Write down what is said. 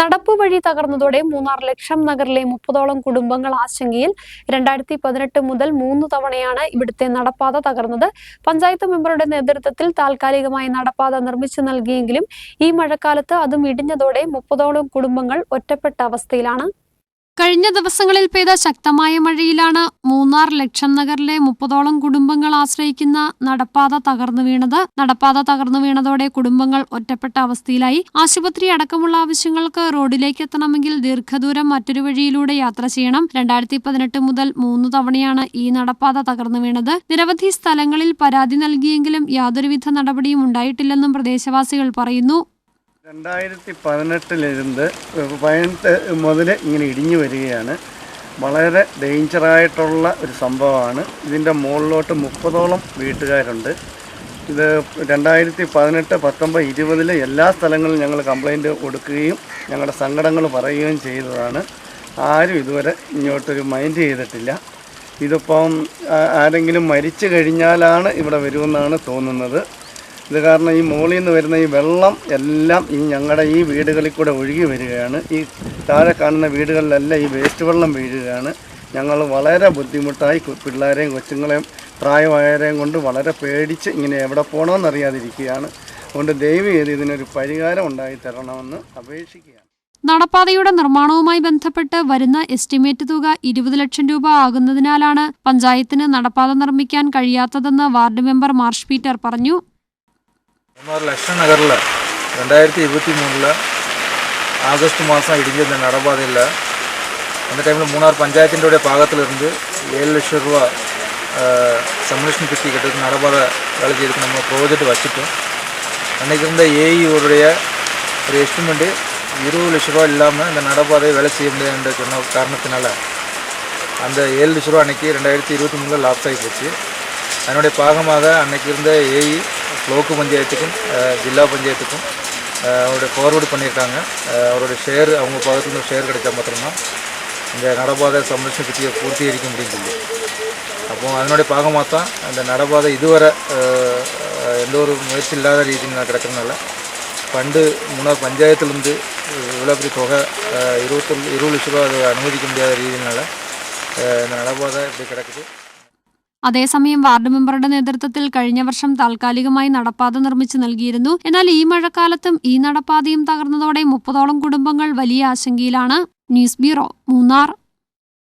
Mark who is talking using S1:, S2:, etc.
S1: നടപ്പുവഴി തകർന്നതോടെ മൂന്നാർ ലക്ഷം നഗറിലെ മുപ്പതോളം കുടുംബങ്ങൾ ആശങ്കയിൽ രണ്ടായിരത്തി പതിനെട്ട് മുതൽ മൂന്ന് തവണയാണ് ഇവിടുത്തെ നടപ്പാത തകർന്നത്. പഞ്ചായത്ത് മെമ്പറുടെ നേതൃത്വത്തിൽ താൽക്കാലികമായി നടപ്പാത നിർമ്മിച്ചു നൽകിയെങ്കിലും ഈ മഴക്കാലത്ത് അതും ഇടിഞ്ഞതോടെ മുപ്പതോളം കുടുംബങ്ങൾ ഒറ്റപ്പെട്ട അവസ്ഥയിലാണ്. കഴിഞ്ഞ ദിവസങ്ങളിൽ പെയ്ത ശക്തമായ മഴയിലാണ് മൂന്നാർ ലക്ഷം നഗറിലെ മുപ്പതോളം കുടുംബങ്ങൾ ആശ്രയിക്കുന്ന നടപ്പാത തകർന്നു വീണത്. നടപ്പാത തകർന്നു വീണതോടെ കുടുംബങ്ങൾ ഒറ്റപ്പെട്ട അവസ്ഥയിലായി. ആശുപത്രി അടക്കമുള്ള ആവശ്യങ്ങൾക്ക് റോഡിലേക്ക് എത്തണമെങ്കിൽ ദീർഘദൂരം മറ്റൊരു വഴിയിലൂടെ യാത്ര ചെയ്യണം. രണ്ടായിരത്തി പതിനെട്ട് മുതൽ മൂന്ന് തവണയാണ് ഈ നടപ്പാത തകർന്നു വീണത്. നിരവധി സ്ഥലങ്ങളിൽ പരാതി നൽകിയെങ്കിലും യാതൊരുവിധ നടപടിയും ഉണ്ടായിട്ടില്ലെന്നും പ്രദേശവാസികൾ പറയുന്നു.
S2: രണ്ടായിരത്തി പതിനെട്ടിലിരുന്ന് പതിനെട്ട് മുതൽ ഇങ്ങനെ ഇടിഞ്ഞു വരികയാണ്. വളരെ ഡേഞ്ചറായിട്ടുള്ള ഒരു സംഭവമാണ്. ഇതിന്റെ മുകളിലോട്ട് മുപ്പതോളം വീട്ടുകാരുണ്ട്. ഇത് രണ്ടായിരത്തി പതിനെട്ട് പത്തൊമ്പത് ഇരുപതിൽ എല്ലാ സ്ഥലങ്ങളിലും ഞങ്ങൾ കംപ്ലൈന്റ് കൊടുക്കുകയും ഞങ്ങളുടെ സങ്കടങ്ങൾ പറയുകയും ചെയ്തതാണ്. ആരും ഇതുവരെ ഇങ്ങോട്ടൊരു മൈൻഡ് ചെയ്തിട്ടില്ല. ഇതിപ്പം ആരെങ്കിലും മരിച്ചു കഴിഞ്ഞാലാണ് ഇവിടെ വരുമെന്നാണ് തോന്നുന്നത്. ഇത് കാരണം ഈ മുകളിൽ നിന്ന് വരുന്ന ഈ വെള്ളം എല്ലാം ഈ ഞങ്ങളുടെ ഈ വീടുകളിൽ കൂടെ ഒഴുകി വരികയാണ്. ഈ താഴെ കാണുന്ന വീടുകളിലെല്ലാം ഈ വേസ്റ്റ് വെള്ളം വീഴുകയാണ്. ഞങ്ങൾ വളരെ ബുദ്ധിമുട്ടായി പിള്ളേരെയും കൊച്ചുങ്ങളെയും പ്രായമായവരെയും കൊണ്ട് വളരെ പേടിച്ച് ഇങ്ങനെ എവിടെ പോകണമെന്നറിയാതിരിക്കുകയാണ് അതുകൊണ്ട് ദൈവം ചെയ്ത് ഇതിനൊരു പരിഹാരം ഉണ്ടായി തരണമെന്ന് അപേക്ഷിക്കുകയാണ്.
S1: നടപ്പാതയുടെ നിർമ്മാണവുമായി ബന്ധപ്പെട്ട് വരുന്ന എസ്റ്റിമേറ്റ് തുക ഇരുപത് ലക്ഷം രൂപ ആകുന്നതിനാലാണ് പഞ്ചായത്തിന് നടപ്പാത നിർമ്മിക്കാൻ കഴിയാത്തതെന്ന് വാർഡ് മെമ്പർ മാർഷ് പീറ്റർ പറഞ്ഞു.
S3: മൂന്നാർ ലക്ഷം നഗറിൽ ரெண்டாயிரத்தி இருபத்தி மூணில் ஆகஸ்ட் மாதம் இடிஞ்ச இந்த நடபாதையில் அந்த டைமில் மூணார் பஞ்சாயத்தினுடைய பாகத்திலிருந்து ஏழு லட்சம் ரூபா சம்ரஷன் கிட்டி கட்டுறதுக்கு நடபாதை வேலை செய்யறதுக்கு நம்ம ப்ரோஜெக்ட் வச்சுட்டோம் அன்றைக்கி இருந்த ஏஇயோடைய ஒரு எஸ்டிமேட்டு இருபது லட்ச ரூபா இல்லாமல் இந்த நடபாதையை வேலை செய்ய முடியாதுன்ற சொன்ன காரணத்தினால அந்த ஏழு லட்ச ரூபா அன்றைக்கி ரெண்டாயிரத்தி இருபத்தி மூணில் லாப்ஸ் ஆகி போச்சு அதனுடைய பாகமாக அன்னைக்கு இருந்த ஏஇ லோக்கு பஞ்சாயத்துக்கும் ஜில்லா பஞ்சாயத்துக்கும் அவருடைய ஃபார்வர்டு பண்ணியிருக்காங்க அவரோட அவருடைய ஷேர் அவங்க பக்கத்துலேருந்து ஷேர் கிடைச்சா மாத்திரம்தான் இந்த நடபாதை சம்ரட்சண பற்றியை பூர்த்தீகரிக்க முடியும் சொல்லி அப்போ அதனுடைய பாகமாக தான் அந்த நடபாதை இதுவரை எந்த ஒரு முயற்சி இல்லாத ரீதியில் நான் கிடக்கிறதுனால பண்டு மூணாவது பஞ்சாயத்துலேருந்து இவ்வளோ பெரிய தொகை அஹ், இருபத்தொரு இருபது லட்ச ரூபா அது அனுமதிக்க முடியாத ரீதியினால இந்த நடபாதை இப்படி கிடக்குது
S1: അതേസമയം വാർഡ് മെമ്പറുടെ നേതൃത്വത്തിൽ കഴിഞ്ഞ വർഷം താൽക്കാലികമായി നടപ്പാത നിർമ്മിച്ചു നൽകിയിരുന്നു. എന്നാൽ ഈ മഴക്കാലത്തും ഈ നടപ്പാതയും തകർന്നതോടെ മുപ്പതോളം കുടുംബങ്ങൾ വലിയ ആശങ്കയിലാണ്. News bureau Munnar.